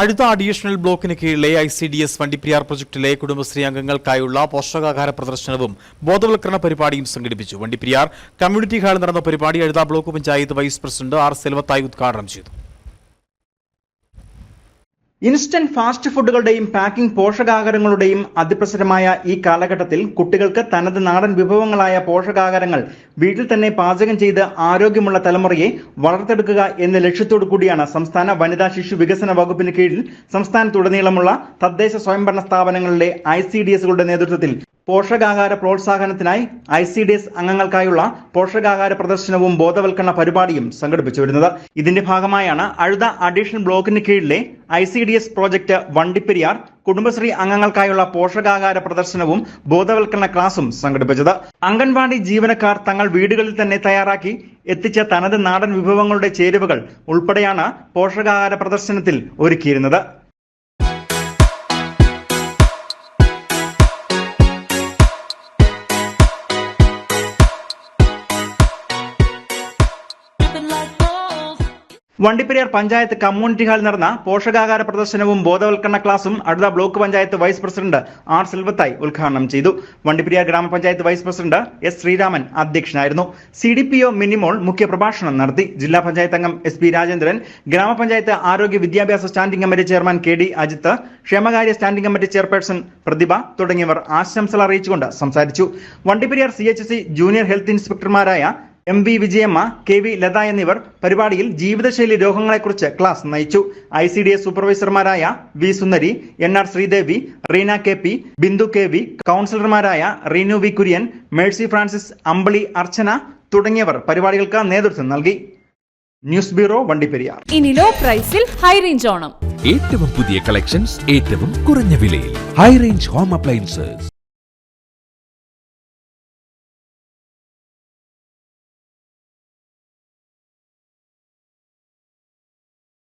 അടുത്ത അഡീഷണൽ ബ്ലോക്കിന് കീഴിലെ I C D S Vandiperiyar പ്രൊജക്ടിലെ Kudumbashree അംഗങ്ങൾക്കായുള്ള പോഷകാഹാര പ്രദർശനവും ബോധവൽക്കരണ പരിപാടിയും സംഘടിപ്പിച്ചു. വണ്ടിപ്പെരിയാർ കമ്മ്യൂണിറ്റി ഹാളിൽ നടന്ന പരിപാടി അടുത്ത block panchayat vice president R സെൽവത്തായി ഉദ്ഘാടനം ചെയ്തു. ഇൻസ്റ്റന്റ് ഫാസ്റ്റ് ഫുഡുകളുടെയും പാക്കിംഗ് പോഷകാഹാരങ്ങളുടെയും അതിപ്രസരമായ ഈ കാലഘട്ടത്തിൽ കുട്ടികൾക്ക് തനത് നാടൻ വിഭവങ്ങളായ പോഷകാഹാരങ്ങൾ വീട്ടിൽ തന്നെ പാചകം ചെയ്ത് ആരോഗ്യമുള്ള തലമുറയെ വളർത്തെടുക്കുക എന്ന ലക്ഷ്യത്തോടു കൂടിയാണ് സംസ്ഥാന വനിതാ ശിശു വികസന വകുപ്പിന് കീഴിൽ സംസ്ഥാനത്തുടനീളമുള്ള തദ്ദേശ സ്വയംഭരണ സ്ഥാപനങ്ങളിലെ ഐ സി ഡി എസുകളുടെ നേതൃത്വത്തിൽ പോഷകാഹാര പ്രോത്സാഹനത്തിനായി ഐ സി ഡി എസ് അംഗങ്ങൾക്കായുള്ള പോഷകാഹാര പ്രദർശനവും ബോധവൽക്കരണ പരിപാടിയും സംഘടിപ്പിച്ചു വരുന്നത്. ഇതിന്റെ ഭാഗമായാണ് അഴുത അഡീഷണൽ ബ്ലോക്കിന് കീഴിലെ I C D S project Vandiperiyar Kudumbashree അംഗങ്ങൾക്കായുള്ള പോഷകാഹാര പ്രദർശനവും ബോധവൽക്കരണ ക്ലാസും സംഘടിപ്പിച്ചത്. അംഗൻവാടി ജീവനക്കാർ തങ്ങൾ വീടുകളിൽ തന്നെ തയ്യാറാക്കി എത്തിച്ച തനത് നാടൻ വിഭവങ്ങളുടെ ചേരുവകൾ ഉൾപ്പെടെയാണ് പോഷകാഹാര പ്രദർശനത്തിൽ ഒരുക്കിയിരുന്നത്. വണ്ടിപ്പെരിയാർ പഞ്ചായത്ത് കമ്മ്യൂണിറ്റി ഹാളിൽ നടന്ന പോഷകാഹാര പ്രദർശനവും ബോധവൽക്കരണ ക്ലാസും അടുത്ത block panchayat vice president R സെൽവത്തായി ഉദ്ഘാടനം ചെയ്തു. വണ്ടിപ്പെരിയാർ ഗ്രാമപഞ്ചായത്ത് വൈസ് പ്രസിഡന്റ് എസ് ശ്രീരാമൻ അധ്യക്ഷനായിരുന്നു. C D P O Minimol മുഖ്യപ്രഭാഷണം നടത്തി. ജില്ലാ പഞ്ചായത്ത് അംഗം എസ് പി രാജേന്ദ്രൻ ഗ്രാമപഞ്ചായത്ത് ആരോഗ്യ വിദ്യാഭ്യാസ standing committee chairman K D Ajith ക്ഷേമകാര്യ സ്റ്റാൻഡിംഗ് കമ്മിറ്റി ചെയർപേഴ്സൺ പ്രതിഭ തുടങ്ങിയവർ ആശംസകൾ അറിയിച്ചുകൊണ്ട് സംസാരിച്ചു. Vandiperiyar C H C junior health ഇൻസ്പെക്ടർമാരായ M V Vijayamma K V Latha എന്നിവർ പരിപാടിയിൽ ജീവിതശൈലി രോഗങ്ങളെക്കുറിച്ച് ക്ലാസ് നയിച്ചു. I C D S സൂപ്പർവൈസർമാരായ V Sundari N R Sreedevi Reena K P Bindu K V കൗൺസിലർമാരായ Reenu V Kurian Mercy Francis Ambili Archana തുടങ്ങിയവർ പരിപാടികൾക്ക് നേതൃത്വം നൽകി. News bureau Vandiperiyar. ഇനി ലോ പ്രൈസിൽ ഹൈ റേഞ്ച് ഓണം. ഏറ്റവും പുതിയ കളക്ഷൻസ് ഏറ്റവും കുറഞ്ഞ വിലയിൽ. High range home appliances